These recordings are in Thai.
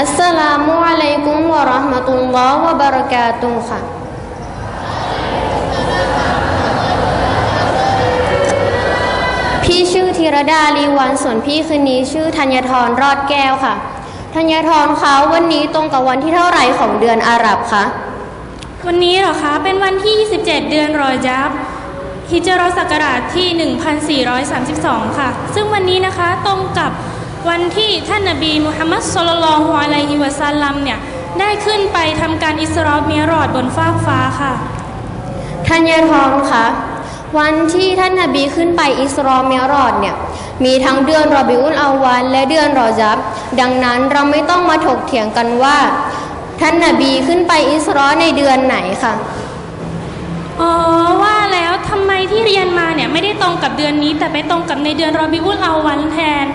อัสสลามุอะลัยกุมวะราะห์มะตุลลอฮ์วะบะเราะกาตุฮ์ค่ะพี่ชื่อธีรดาลีวันส่วนพี่คืนนี้ชื่อธัญทรรอดแก้วค่ะธัญทรคะวันนี้ตรงกับวันที่เท่าไหร่ของเดือนอาหรับคะวันนี้เหรอคะเป็นวันที่ 27 เดือนรอยับฮิจรัสศักราชที่ 1432 ค่ะ ซึ่งวันนี้นะคะตรงกับ วันที่ท่านนบีมุฮัมมัดสุลลัลลอฮุอะลัยฮิวะซัลลัมเนี่ยได้ขึ้นไปทำการอิสรอมิรอดบนฟากฟ้าค่ะธัญทรคะวันที่ท่านนบีขึ้นไปอิสรอมิรอดเนี่ยมีทั้งเดือนรอบิอุลอาวันและเดือนรอจับ ดังนั้นเราไม่ต้องมาถกเถียงกันว่า ท่านนบีขึ้นไปอิสรอในเดือนไหนค่ะอ๋อว่าแล้วทำไมที่เรียนมาเนี่ยไม่ได้ตรงกับเดือนนี้ แต่ไปตรงกับในเดือนรอบิอุลอาวันแทน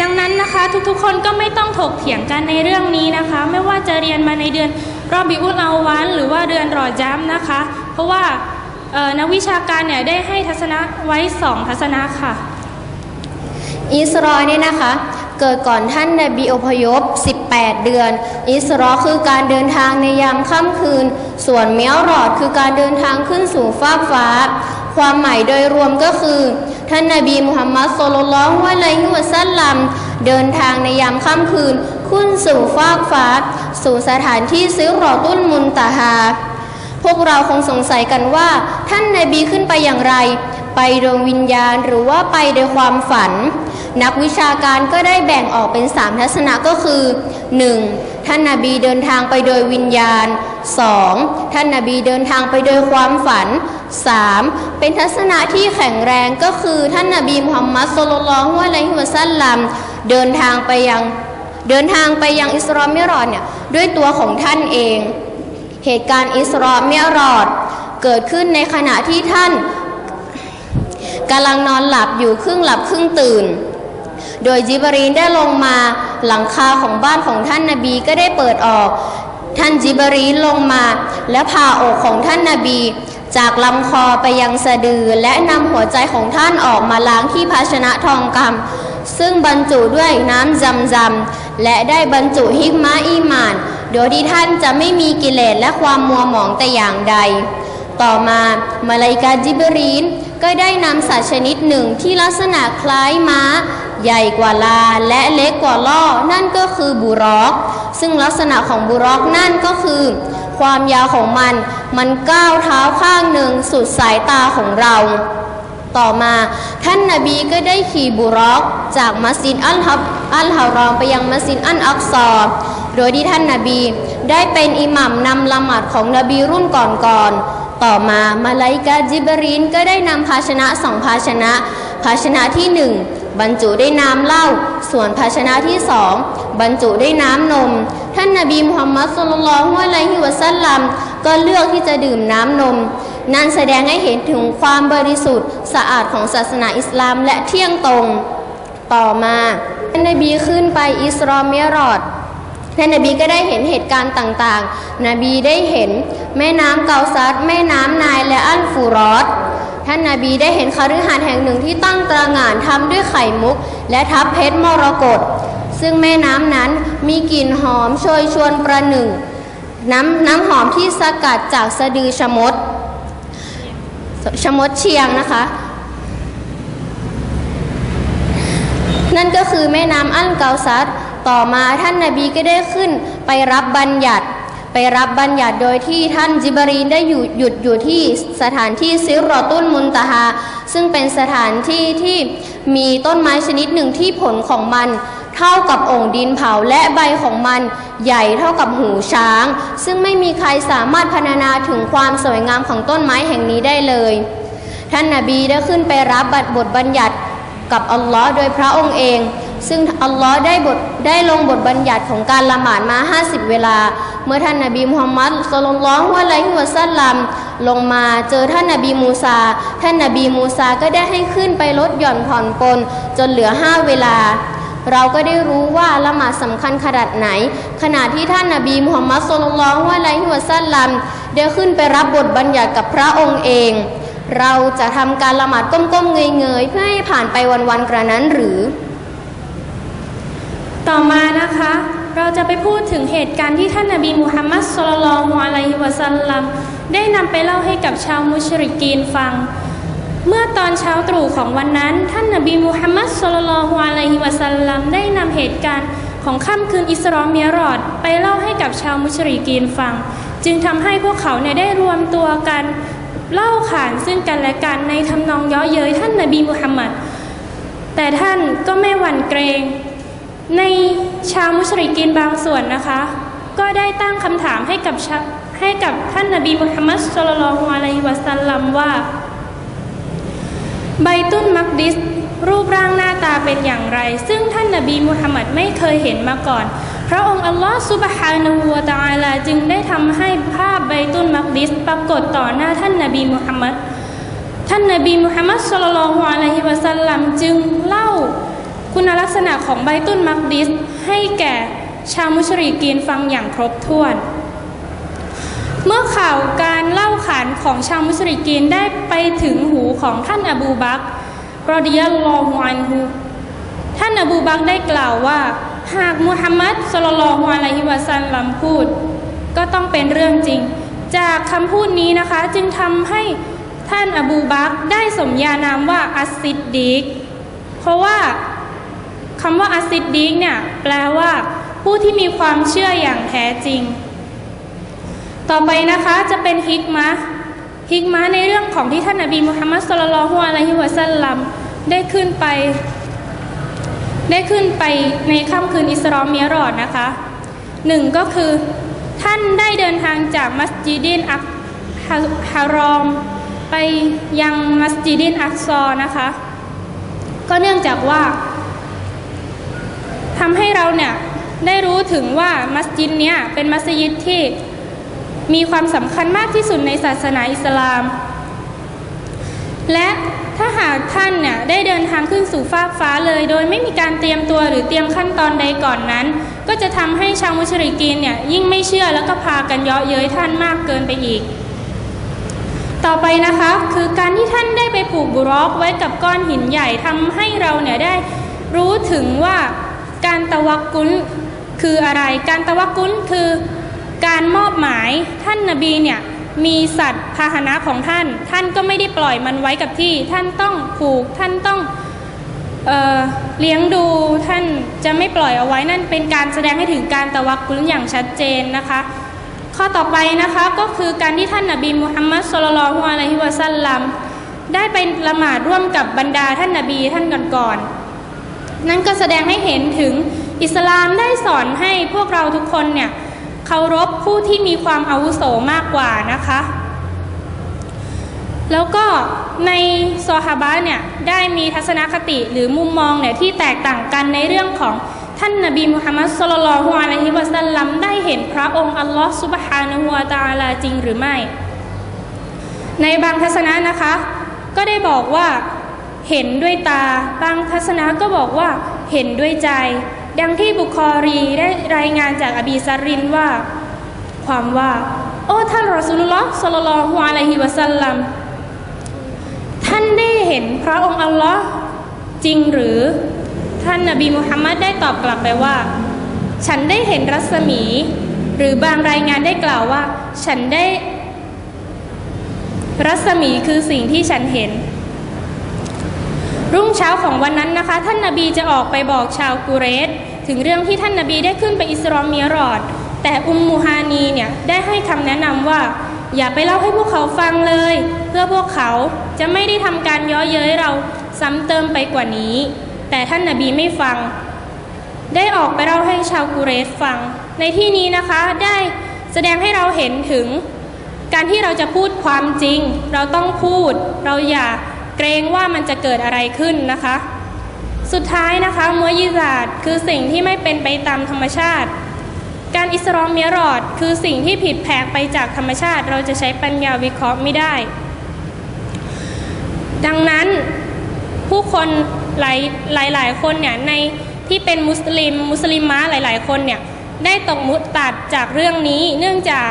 ดังนั้นนะคะทุกๆ คนก็ไม่ต้องถกเถียงกันในเรื่องนี้นะคะ ไม่ว่าจะเรียนมาในเดือนรอบิอุลอาวันหรือว่าเดือนรอจับนะคะ เพราะว่านักวิชาการเนี่ยได้ให้ทัศนะไว้สองทัศนะค่ะ อิสรอเนี่ยนะคะ เกิดก่อนท่านนบีอพยพ 18 เดือน อิสรอคือการเดินทางในยามค่ำคืน ส่วนเมียรอดคือการเดินทางขึ้นสู่ฟากฟ้า ความหมายโดยรวมก็คือ ท่านนบีมุฮัมมัดสุลลัลลอฮุอะลัยฮิวะซัลลัมเดินทางในยามค่ำคืนขึ้นสู่ฟากฟ้า สู่สถานที่ซิรอตุลมุนตะฮาพวกเราคงสงสัยกันว่า ท่านนบีขึ้นไปอย่างไร ไปดวงวิญญาณหรือว่าไปโดยความฝัน นักวิชาการก็ได้แบ่งออกเป็นสามทัศนะก็คือ 1. ท่านนบีเดินทางไปโดยวิญญาณ 2. ท่านนบีเดินทางไปโดยความฝัน 3. เป็นทัศนะที่แข็งแรงก็คือท่านนบีมุฮัมมัดสุลลัลฮุอะลัยฮิวะซัลลัมเดินทางไปยังเดินทางไปยังอิสรอมิรอดเนี่ยด้วยตัวของท่านเอง เหตุการณ์อิสรอมิรอดเกิดขึ้นในขณะที่ท่านกำลังนอนหลับอยู่ครึ่งหลับครึ่งตื่น โดยจิบรีนได้ลงมาหลังคาของบ้านของท่านนาบีก็ได้เปิดออก ท่านจิบรีนลงมา และพาอกของท่านนาบี จากลำคอไปยังสะดือและนำหัวใจของท่านออกมาล้างที่ภาชนะทองคำซึ่งบรรจุด้วยน้ำจำจำและได้บรรจุฮิกมาอีมาน โดยที่ท่านจะไม่มีกิเลสและความมัวหมองแต่อย่างใด ต่อมามาลาอิกาจิบรีนก็ได้นำสัตว์ชนิดหนึ่งที่ลักษณะคล้ายม้า ใหญ่กว่าลาและเล็กกว่าล่อ นั่นก็คือบุรอก ซึ่งลักษณะของบุรอกนั่นก็คือ ความยาวของมัน มันก้าวเท้าข้างหนึ่งสุดสายตาของเรา ต่อมาท่านนาบีก็ได้ขี่บุรอก จากมัสยิดอัลฮับอัลฮารอมไปยังมัสยิดอัลอักซอโดยที่ท่านนาบีได้เป็นอิหมัมนำละหมาดของนบีรุ่นก่อนๆ ต่อมามาลาอิกาจิบรีนก็ได้นำภาชนะสองภาชนะ ภาชนะที่หนึ่ง บรรจุด้วยน้ำเหล้าส่วนภาชนะที่สองบรรจุด้วยน้ำนม ท่านนาบีมุฮัมมัดสุลลัลฮุอะลัยฮิวะซัลลัมก็เลือกที่จะดื่มน้ำนม นั่นแสดงให้เห็นถึงความบริสุทธิ์สะอาดของศาสนาอิสลามและเที่ยงตรง ต่อมาท่านนบีขึ้นไปอิสรอมิรอดท่านนบีก็ได้เห็นเหตุการณ์ต่างๆ นบีได้เห็นแม่น้ำเกาซัดแม่น้ำนายและอัลฟูรอด ท่านนาบีได้เห็นคฤหาสน์แห่งหนึ่งที่ตั้งตระหง่านทำด้วยไข่มุก และทับเพชรมรกตซึ่งแม่น้ำนั้นมีกลิ่นหอมโชยชวนประหนึ่ง น้ำน้ำหอมที่สกัดจากสะดือชมด ชมดเชียงนะคะ นั่นก็คือแม่น้ำอัลเกาซัดต่อมาท่านนาบีก็ได้ขึ้นไปรับบัญญัติ ไปรับบัญญัติโดยที่ท่านจิบรีนได้อยู่หยุดอยู่ที่สถานที่ซิรอตุนมุนตะฮาซึ่งเป็นสถานที่ที่มีต้นไม้ชนิดหนึ่งที่ผลของมัน เท่ากับองค์ดินเผาและใบของมันใหญ่เท่ากับหูช้าง ซึ่งไม่มีใครสามารถพรรณนาถึงความสวยงามของต้นไม้แห่งนี้ได้เลย ท่านนาบีได้ขึ้นไปรับบัตรบทบัญญัติ กับอัลลอฮ์โดยพระองค์เอง ซึ่งอัลลอฮ์ได้บทได้ลงบทบัญญัติของการละหมาดมา 50 เวลา เมื่อท่านนาบีมุฮัมมัดสุลลัลลอฮุอะลัยฮิวะซัลลัมลงมาเจอท่านนาบีมูซา ท่านนาบีมูซาก็ได้ให้ขึ้นไปลดหย่อนผ่อนปลนจนเหลือ 5 เวลาเราก็ได้รู้ว่าละหมาดสำคัญขนาดไหน ขณะที่ท่านนาบีมุฮัมมัดสุลลัลลอฮุอะลัยฮิวะซัลลัมได้ขึ้นไปรับบทบัญญัติกับพระองค์เอง เราจะทำการละหมาดก้มๆเงยๆเพื่อให้ผ่านไปวันๆกระนั้นหรือ ต่อมานะคะ เราจะไปพูดถึงเหตุการณ์ที่ท่านนบีมุฮัมมัดสุลลัลฮุอะลัยฮิวะสัลลัมได้นำไปเล่าให้กับชาวมุชริกีนฟัง เมื่อตอนเช้าตรู่ของวันนั้น ท่านนบีมุฮัมมัดสุลลัลฮุอะลัยฮิวะสัลลัมได้นำเหตุการณ์ของค่ำคืนอิสรอมเมียรอดไปเล่าให้กับชาวมุชริกีนฟัง จึงทำให้พวกเขาเนี่ยได้รวมตัวกัน เล่าขานซึ่งกันและกันในทำนองย้อเย้ยท่านนบีมุฮัมมัดแต่ท่านก็ไม่หวั่นเกรง ในชาวมุชริกินบางส่วนนะคะ ก็ได้ตั้งคำถามให้กับให้กับท่านนบีมุฮัมมัดสุลลัลฮุอะลัยฮิวะสัลลัมว่า ไบตุนมักดิสรูปร่างหน้าตาเป็นอย่างไร ซึ่งท่านนบีมุฮัมมัดไม่เคยเห็นมาก่อน พระองค์อัลลอฮฺซุบฮานูวะตะอาลาจึงได้ทำให้ภาพไบตุนมักดิสปรากฏต่อหน้าท่านนบีมุฮัมมัดท่านนบีมุฮัมมัดสุลลัลฮุอะลัยฮิวะสัลลัมจึงเล่าคุณลักษณะของไบตุนมักดิสให้แก่ชาวมุชริกีนฟังอย่างครบถ้วน เมื่อข่าวการเล่าขานของชาวมุชริกีนได้ไปถึงหูของท่านอบูบักรอดิยัลลอฮุอันฮุท่านอบูบักได้กล่าวว่า หากมุฮัมมัดสุลลัลฮุอะลัยฮิวะสัลลัมพูด ก็ต้องเป็นเรื่องจริง จากคำพูดนี้นะคะจึงทำให้ท่านอบูบักได้สมญานามว่าอัสซิดดีกเพราะว่าคำว่าอัสซิดดีกเนี่ยแปลว่าผู้ที่มีความเชื่ออย่างแท้จริง ต่อไปนะคะจะเป็นฮิกมะฮิกมะในเรื่องของที่ท่านนบีมุฮัมมัดสุลลัลฮุอะลัยฮิวะสัลลัมได้ขึ้นไป ได้ขึ้นไปในค่ำคืนอิสรอมเมียรอดนะคะหนึ่งก็คือท่านได้เดินทางจากมัสยิดินอักฮารอม ไปยังมัสยิดินอักซอนะคะ ก็เนื่องจากว่าทำให้เราเนี่ยได้รู้ถึงว่ามัสยิดเนี้ยเป็นมัสยิดที่มีความสำคัญมากที่สุดในศาสนาอิสลาม และ ถ้าหากท่านเนี่ยได้เดินทางขึ้นสู่ฟากฟ้าเลย โดยไม่มีการเตรียมตัวหรือเตรียมขั้นตอนใดก่อนนั้น ก็จะทำให้ชาวมุชริกีนเนี่ยยิ่งไม่เชื่อแล้วก็พากันเยาะเย้ยท่านมากเกินไปอีก ต่อไปนะคะคือการที่ท่านได้ไปผูกบุรอกไว้กับก้อนหินใหญ่ทำให้เราเนี่ยได้รู้ถึงว่าการตะวักกุลคืออะไร การตะวักกุลคือการมอบหมายท่านนบีเนี่ย มีสัตว์พาหนะของท่าน ท่านก็ไม่ได้ปล่อยมันไว้กับที่ ท่านต้องผูก ท่านต้องเออเลี้ยงดู ท่านจะไม่ปล่อยเอาไว้นั่นเป็นการแสดงให้ถึงการตะวักกุลอย่างชัดเจนนะคะ ข้อต่อไปนะคะก็คือการที่ท่านนบีมุฮัมมัดสุลลัลฮุอะลัยฮิวะสัลลัมได้ไปละหมาดร่วมกับบรรดาท่านนบีท่านก่อนๆนั่นก็แสดงให้เห็นถึงอิสลามได้สอนให้พวกเราทุกคนเนี่ย เคารพผู้ที่มีความอาวุโสมากกว่านะคะ แล้วก็ในซอฮาบะเนี่ยได้มีทัศนคติหรือมุมมองเนี่ยที่แตกต่างกันในเรื่องของท่านนบีมุฮัมมัดสุลลัลฮุอะลัยฮิวะสัลลัมได้เห็นพระองค์อัลลอฮ์ซุบฮานะฮูวะตาลาจริงหรือไม่ ในบางทัศนะนะคะ ก็ได้บอกว่าเห็นด้วยตา บางทัศนะก็บอกว่าเห็นด้วยใจ ดังที่บุคอรีได้รายงานจากอบีซารินว่า ความว่า โอ้ท่านรอสุลลอฮ์สุลลัลฮุอะลัยฮิวะสัลลัมท่านได้เห็นพระองค์อัลลอฮ์จริงหรือท่านนบีมุฮัมมัดได้ตอบกลับไปว่า ฉันได้เห็นรัศมี หรือบางรายงานได้กล่าวว่า ฉันได้รัศมีคือสิ่งที่ฉันเห็น รุ่งเช้าของวันนั้นนะคะ ท่านนาบีจะออกไปบอกชาวกุเรช ถึงเรื่องที่ท่านนาบีได้ขึ้นไปอิสรอมเมียรอด แต่อุมมูฮานีเนี่ยได้ให้คำแนะนำว่า อย่าไปเล่าให้พวกเขาฟังเลย เพื่อพวกเขาจะไม่ได้ทำการย้อเย้ยเราซ้ำเติมไปกว่านี้ แต่ท่านนาบีไม่ฟัง ได้ออกไปเล่าให้ชาวกุเรชฟัง ในที่นี้นะคะได้แสดงให้เราเห็นถึง การที่เราจะพูดความจริง เราต้องพูด เราอย่าเกรงว่ามันจะเกิดอะไรขึ้นนะคะ สุดท้ายนะคะมวยยิซาดคือสิ่งที่ไม่เป็นไปตามธรรมชาติ การอิสรอมเมียรอด คือสิ่งที่ผิดแผกไปจากธรรมชาติ เราจะใช้ปัญญาวิเคราะห์ไม่ได้ ดังนั้นผู้คนหลายหลายหลายคนเนี่ยในที่เป็นมุสลิม มุสลิมมาหลาย ๆ คนเนี่ยได้ตกมุตตัดจากเรื่องนี้ เนื่องจาก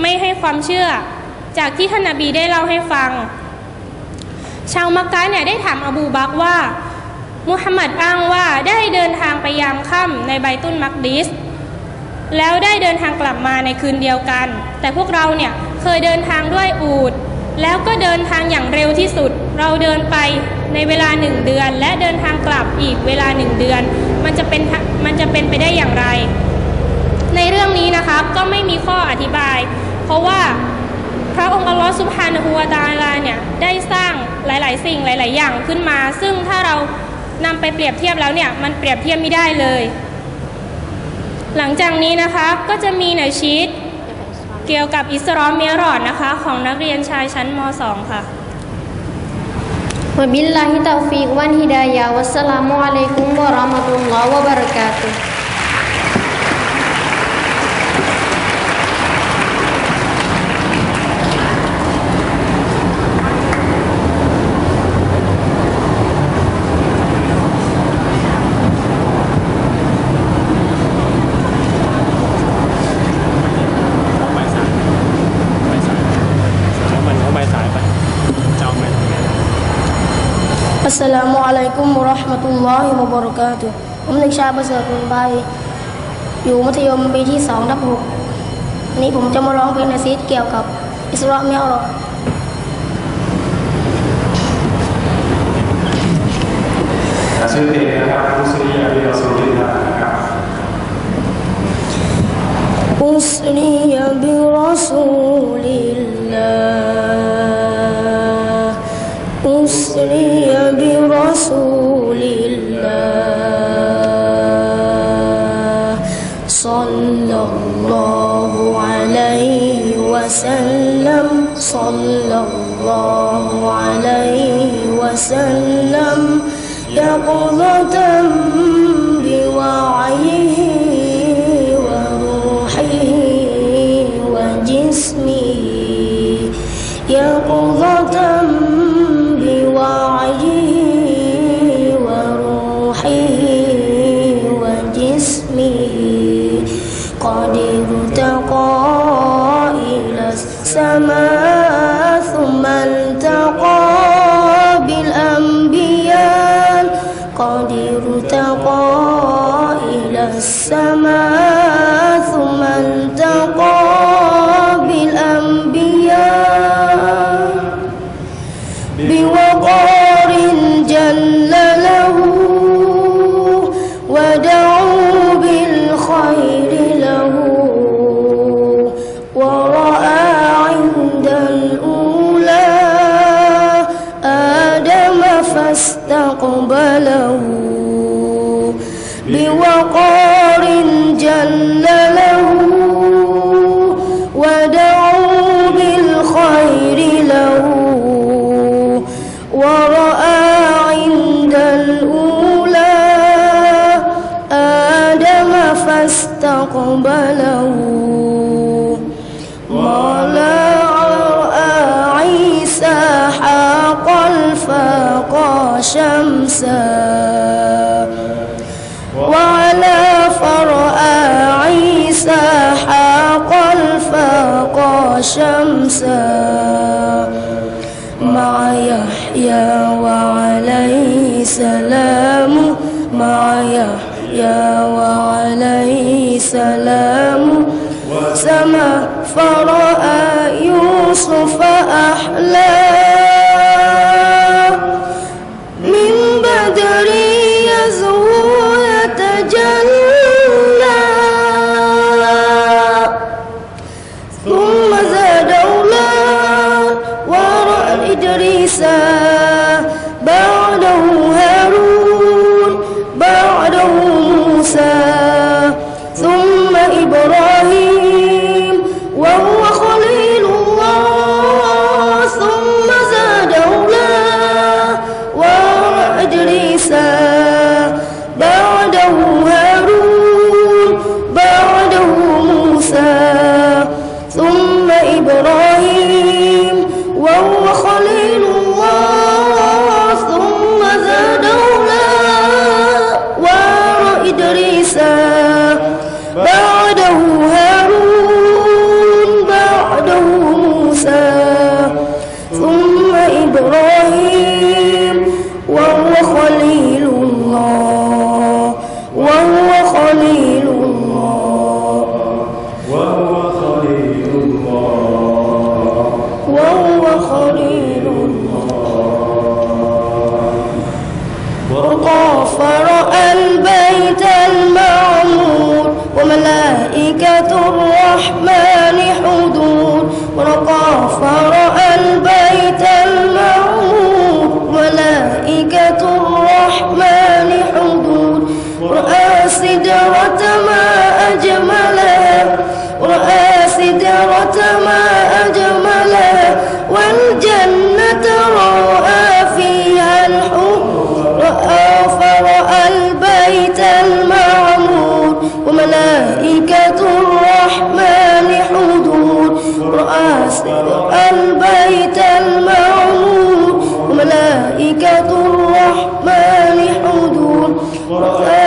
ไม่ให้ความเชื่อ จากที่ท่านนาบีได้เล่าให้ฟัง ชาวมักกะเนี่ยได้ถามอบูบักว่า มุฮัมมัดอ้างว่าได้เดินทางไปยามค่ำในไบตุนมักดิส แล้วได้เดินทางกลับมาในคืนเดียวกัน แต่พวกเราเนี่ยเคยเดินทางด้วยอูฐแล้วก็เดินทางอย่างเร็วที่สุด เราเดินไปในเวลาหนึ่งเดือน และเดินทางกลับอีกเวลาหนึ่งเดือน มันจะเป็นมันจะเป็นไปได้อย่างไร ในเรื่องนี้นะคะก็ไม่มีข้ออธิบาย เพราะว่าพระองค์อัลลอฮฺสุบฮานะฮูวาตาลาเนี่ยได้สร้างหลาย ๆ สิ่งหลาย ๆ อย่างขึ้นมา ซึ่งถ้าเรา นำไปเปรียบเทียบแล้วเนี่ยมันเปรียบเทียบไม่ได้เลย หลังจากนี้นะคะก็จะมีหนัชีตเกี่ยวกับอิสรอมเมียรอดนะคะ ของนักเรียนชายชั้นม .2 ค่ะวบิลลาฮิตาฟิกวันฮิดายาวัสสลามุอะลัยกุมวะราะมะตุลลอฮ์วะบะเราะกาตุฮ์ ไปสายไปสายสายมันเข้าไปสายไปจะเอาไหม อัสสลามุอะลัยกุมวะเราะห์มะตุลลอฮิวะบะเรา ะกาตุฮ์ผมเด็กชายประเสริฐคุณใบอยู่มัธยมปีที่2ทับ6วันนี้ผมจะมาร้องเพลงในซีดเกี่ยวกับอิสราเมียรอด ชื่อเพลงนะครับมุสลิมอัลลอฮฺสุลตานนะครับ أسري برسول الله وسلم صلى الله عليه وسلم. يقظة بوعيه الفاق شمسا وعلى فرأى عيسى حاق الفاق شمسا ثم زاد أولا وراء الإدريسان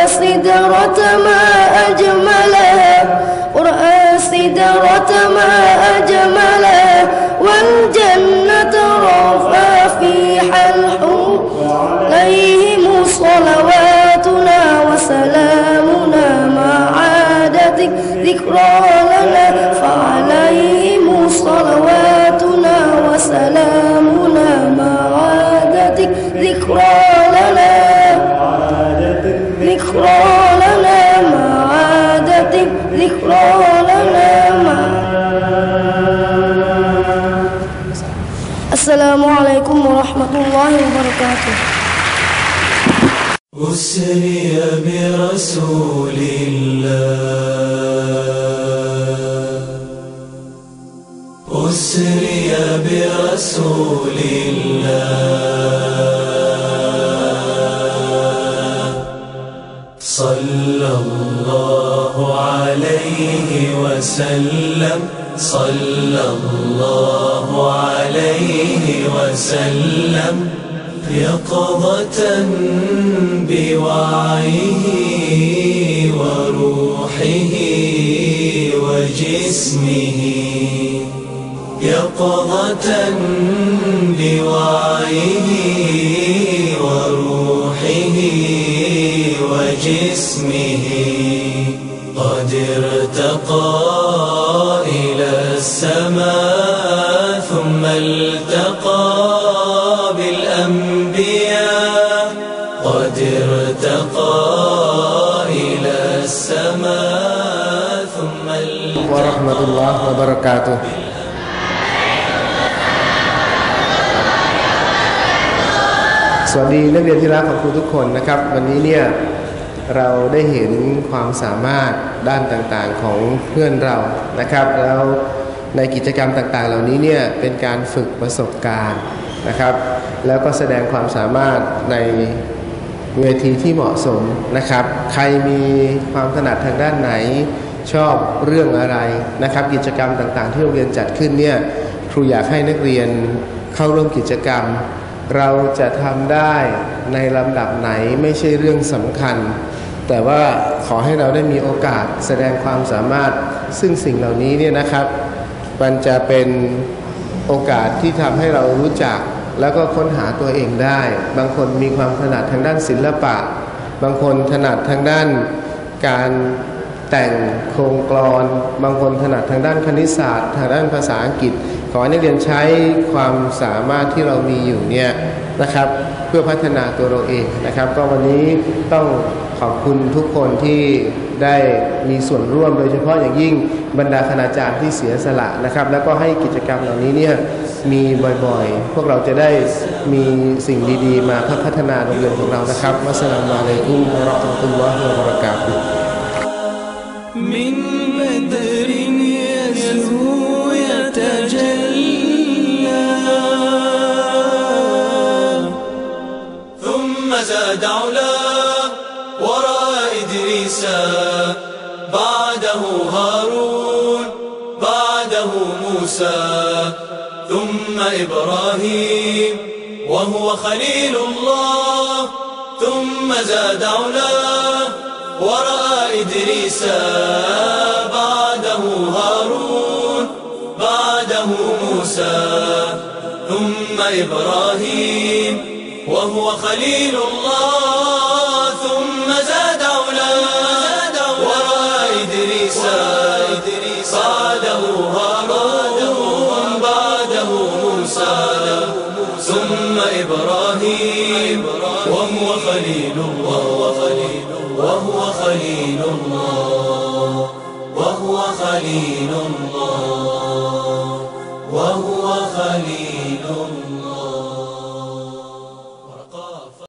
سدرة ما أجملها. قرآن سدرة السلام عليكم ورحمة الله وبركاته. أسري برسول الله. أسري برسول الله. صلى الله عليه وسلم. صلى الله عليه وسلم يقظة بوعيه وروحه وجسمه. يقظة بوعيه وروحه وجسمه. قد ارتقى إلى السماء ثم التقى بالأنبياء قد ارتقى إلى السماء ثم التقى วะเราะห์มะตุลลอฮ์วะบะเราะกาตุฮ์สวัสดีนักเรียนที่รักของครูทุกคนนะครับ วันนี้เนี่ยเราได้เห็นความสามารถด้านต่างๆของเพื่อนเรานะครับ แล้ว ในกิจกรรมต่างๆ เหล่านี้เนี่ยเป็นการฝึกประสบการณ์นะครับ แล้วก็แสดงความสามารถในเวทีที่เหมาะสมนะครับ ใครมีความถนัดทางด้านไหนชอบเรื่องอะไรนะครับ กิจกรรมต่างๆ ที่โรงเรียนจัดขึ้นเนี่ยครูอยากให้นักเรียนเข้าร่วมกิจกรรม เราจะทำได้ในลำดับไหนไม่ใช่เรื่องสำคัญ แต่ว่าขอให้เราได้มีโอกาสแสดงความสามารถซึ่งสิ่งเหล่านี้เนี่ยนะครับ มันจะเป็นโอกาสที่ทำให้เรารู้จัก แล้วก็ค้นหาตัวเองได้ บางคนมีความถนัดทางด้านศิลปะ บางคนถนัดทางด้านการแต่งโครงกลอน บางคนถนัดทางด้านคณิตศาสตร์ ทางด้านภาษาอังกฤษ ขอให้นักเรียนใช้ความสามารถที่เรามีอยู่เนี่ยนะครับ เพื่อพัฒนาตัวเราเองนะครับ ก็วันนี้ต้อง ขอบคุณทุกคนที่ได้มีส่วนร่วมโดยเฉพาะอย่างยิ่งบรรดาคณาจารย์ที่เสียสละนะครับ แล้วก็ให้กิจกรรมเหล่านี้เนี่ยมีบ่อยๆ พวกเราจะได้มีสิ่งดีๆ มาเพื่อพัฒนาโรงเรียนของเรานะครับวัสสลามุอะลัยกุมวะเราะห์มะตุลลอฮิวะบะเราะกาตุฮ์ من بدر يزهو يتجلى ثم زاد علا ثم إبراهيم وهو خليل الله. ثم زاد علا ورأى إدريس بعده هارون بعده موسى ثم إبراهيم وهو خليل الله.